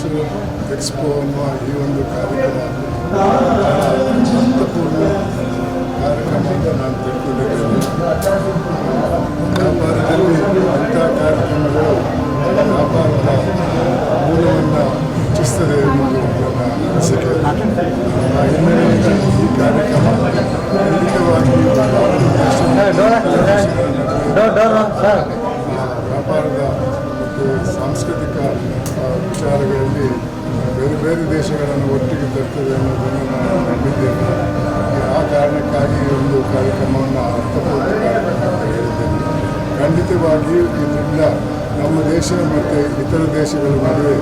Cultural expo ಅನ್ನುವ ಈ ಒಂದು ಕಾರ್ಯಕ್ರಮ ಅರ್ಥಪೂರ್ಣ ಕಾರ್ಯಕ್ರಮ ಅಂತ ನಾನು ತಿಳ್ಕೊಂಡಿದ್ದೇನೆ ವ್ಯಾಪಾರದಲ್ಲಿ ಅಂಥ ಕಾರ್ಯಕ್ರಮಗಳು ವ್ಯಾಪಾರದ ಮೂಲವನ್ನು ಹೆಚ್ಚಿಸ್ತದೆ ಎನ್ನುವುದು ನನ್ನ ಅನಿಸಿಕೆ ಹಿನ್ನೆಲೆಯಿಂದ ಈ ಕಾರ್ಯಕ್ರಮ ಖಂಡಿತವಾಗಿ ವ್ಯಾಪಾರದ ಮತ್ತು ಸಾಂಸ್ಕೃತಿಕ ವಿಚಾರಗಳಲ್ಲಿ ಬೇರೆ ಬೇರೆ ದೇಶಗಳನ್ನು ಒಟ್ಟಿಗೆ ತರ್ತದೆ ಅನ್ನೋದನ್ನು ನಾನು ನಂಬಿದ್ದೇನೆ. ಆ ಕಾರಣಕ್ಕಾಗಿ ಒಂದು ಕಾರ್ಯಕ್ರಮವನ್ನು ಅರ್ಥಪೂರ್ಣ ಕಾರ್ಯಕ್ರಮ ಅಂತ ಹೇಳಿದ್ದೇನೆ. ಖಂಡಿತವಾಗಿಯೂ ಇದರಿಂದ ನಮ್ಮ ದೇಶ ಮತ್ತು ಇತರ ದೇಶಗಳ ನಡುವೆ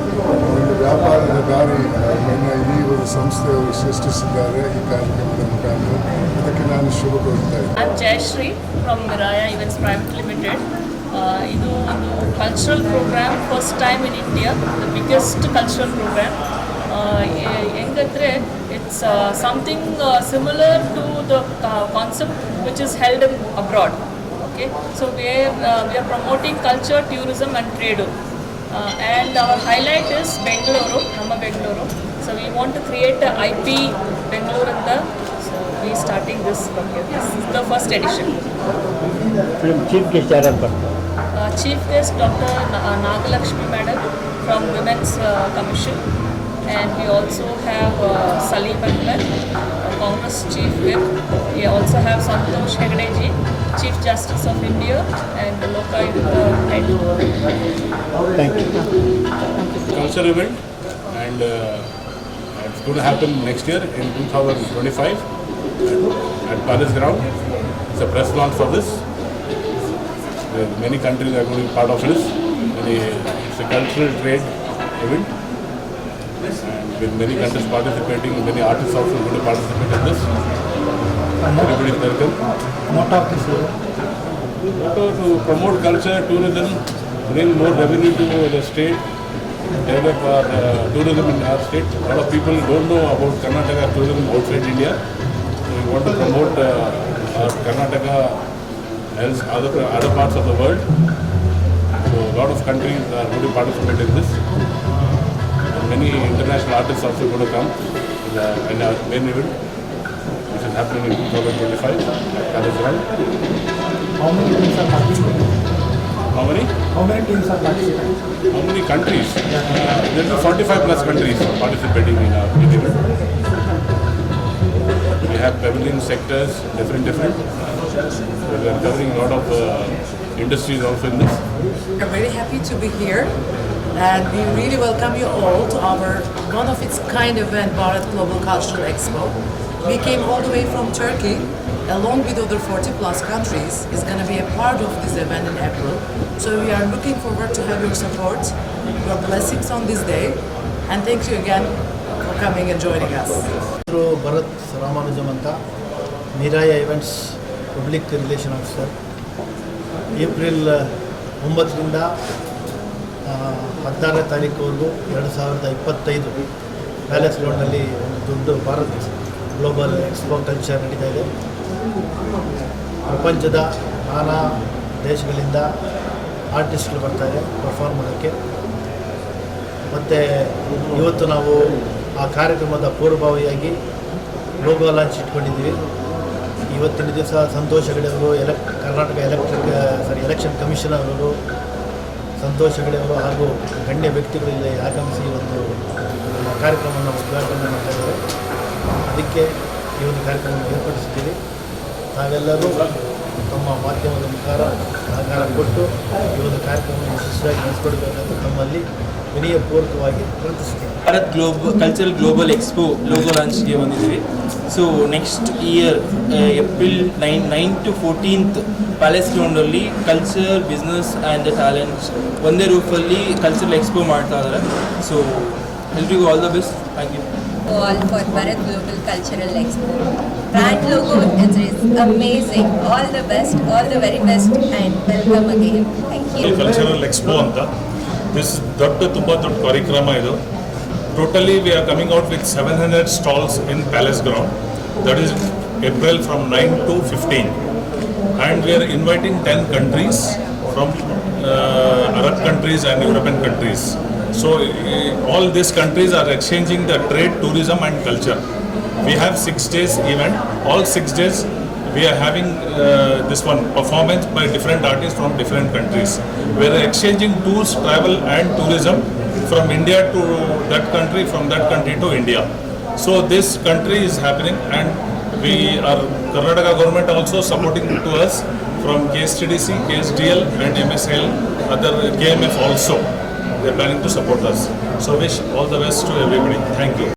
ಒಂದು ವ್ಯಾಪಾರದ ದಾರಿಯನ್ನು ಈ ಒಂದು ಸಂಸ್ಥೆಯವರು ಸೃಷ್ಟಿಸಿದ್ದಾರೆ ಈ ಕಾರ್ಯಕ್ರಮದ ಮುಖಾಂತರ. ಅದಕ್ಕೆ ನಾನು ಶುಭ ಕೋರ್ತಾ ಇದ್ದೇನೆ. From Raya events private Events ಒಂದು cultural programme first time in India the biggest cultural programme ಹೆಂಗಂದರೆ it's something similar to the concept which is held in abroad okay so where we are promoting culture tourism and trade and our highlight is Bengaluru ನಮ್ಮ Bengaluru so we want to create I P Bengaluru ಅಂತ so we starting this from here this is the first edition film chief guest Chief Guest Dr. Uh, Nagalakshmi Madam from Women's uh, Commission and we also have uh, Salim Akbar, Congress Chief Whip. We also have Santosh Hegdeji, Chief Justice of India and Lokayukta uh, Head. Thank you. Culture event and uh, it's going to happen next year in 2025 at Palace Ground. It's a press launch for this. Many countries are going to be part of this. It's a cultural trade event and with many countries participating, many artists also going to participate in this. Everybody is welcome. Not of this Motto to promote culture, tourism, bring more revenue to the state, develop our uh, tourism in our state. A lot of people don't know about Karnataka tourism outside India. So we want to promote uh, our Karnataka else other other parts of the world. So a lot of countries are going to participate in this. And many international artists also going to come in, the, in our main event, which is happening in 2025 at How many teams are participating? How many? How many teams are participating? How many countries? Uh, there are 45 plus countries participating in our event. We have pavilion sectors, different, different. We are covering a lot of uh, industries also in this. I'm very happy to be here and we really welcome you all to our one of its kind event, Bharat Global Cultural Expo. We came all the way from Turkey along with other 40 plus countries is going to be a part of this event in April. So we are looking forward to have your support, your blessings on this day and thank you again for coming and joining us. Through Bharat Ramanujaman, Niraya Events public relation officer April ಒಂಬತ್ತರಿಂದ ಹದಿನಾರನೇ ತಾರೀಕುವರೆಗೂ ಎರಡು ಸಾವಿರದ ಇಪ್ಪತ್ತೈದು palace ಗ್ರೌಂಡಲ್ಲಿ ಒಂದು ದೊಡ್ಡ Bharat global expo culture ನಡೀತಾ ಇದೆ. ಪ್ರಪಂಚದ ನಾನಾ ದೇಶಗಳಿಂದ ಆರ್ಟಿಸ್ಟ್ಗಳು ಬರ್ತಾರೆ ಪರ್ಫಾರ್ಮ್ ಮಾಡೋಕ್ಕೆ. ಮತ್ತು ಇವತ್ತು ನಾವು ಆ ಕಾರ್ಯಕ್ರಮದ ಪೂರ್ವಭಾವಿಯಾಗಿ ಲೋಗೋ ಲಾಂಚ್ ಇಟ್ಕೊಂಡಿದ್ದೀವಿ. ಇವತ್ತಿನ ದಿವಸ ಸಂತೋಷ್ ಹೆಗಡೆ ಅವರು ಎಲೆಕ್ Karnataka electric sorry election commissioner ಅವರು ಸಂತೋಷ್ ಹೆಗಡೆ ಅವರು ಹಾಗೂ ಗಣ್ಯ ವ್ಯಕ್ತಿಗಳು ಇಲ್ಲಿ ಆಗಮಿಸಿ ಒಂದು ಕಾರ್ಯಕ್ರಮವನ್ನು ಉದ್ಘಾಟನೆ ಮಾಡ್ತಾಯಿದ್ದಾರೆ ಅದಕ್ಕೆ ಈ ಒಂದು ಕಾರ್ಯಕ್ರಮವನ್ನು ಏರ್ಪಡಿಸಿದ್ದೀವಿ ತಾವೆಲ್ಲರೂ ತಮ್ಮ ಮಾಧ್ಯಮದ ಮುಖಾರ ಸಹಕಾರ ಕೊಟ್ಟು ಈ ಒಂದು ಕಾರ್ಯಕ್ರಮವನ್ನು ಯಶಸ್ವಿಯಾಗಿ ನಡೆಸಿಕೊಡ್ಬೇಕಂತ ತಮ್ಮಲ್ಲಿ ವಿನಯಪೂರ್ವಕವಾಗಿ ಪ್ರಾರ್ಥಿಸ್ತೀನಿ Bharat globe cultural global expo logo ಲಾಂಚ್ಗೆ ಬಂದಿದ್ದೀವಿ. So next year April nine nine to fourteenth palace ಗ್ರೌಂಡಲ್ಲಿ ಕಲ್ಚರ್ ಬಿಸ್ನೆಸ್ ಆ್ಯಂಡ್ ಟ್ಯಾಲೆಂಟ್ಸ್ ಒಂದೇ ರೂಪಲ್ಲಿ ಕಲ್ಚರಲ್ ಎಕ್ಸ್ಪೋ ಮಾಡ್ತಾ ಇದ್ದಾರೆ ಸೊ ಎಲ್ರಿಗೂ all the best thank you for Bharat global cultural expo. Brand logo is, is amazing. All the best, all the very best, and welcome again. Thank you. Cultural expo ಅಂತ this ದೊಡ್ಡ ತುಂಬ ದೊಡ್ಡ ಕಾರ್ಯಕ್ರಮ ಇದು totally we are coming out with seven hundred stalls in palace ground that is April from nine to fifteen and we are inviting ten countries from Arab countries and European countries so all these countries are exchanging the trade tourism and culture we have six days event all six days we are having uh, this one performance by different artists from different countries we are exchanging tours travel and tourism from india to that country from that country to india so this country is happening and we are karnataka government also supporting to us from KSTDC, KSDL and MSL, other KMF also. They are planning to support us. So wish all the best to everybody. Thank you.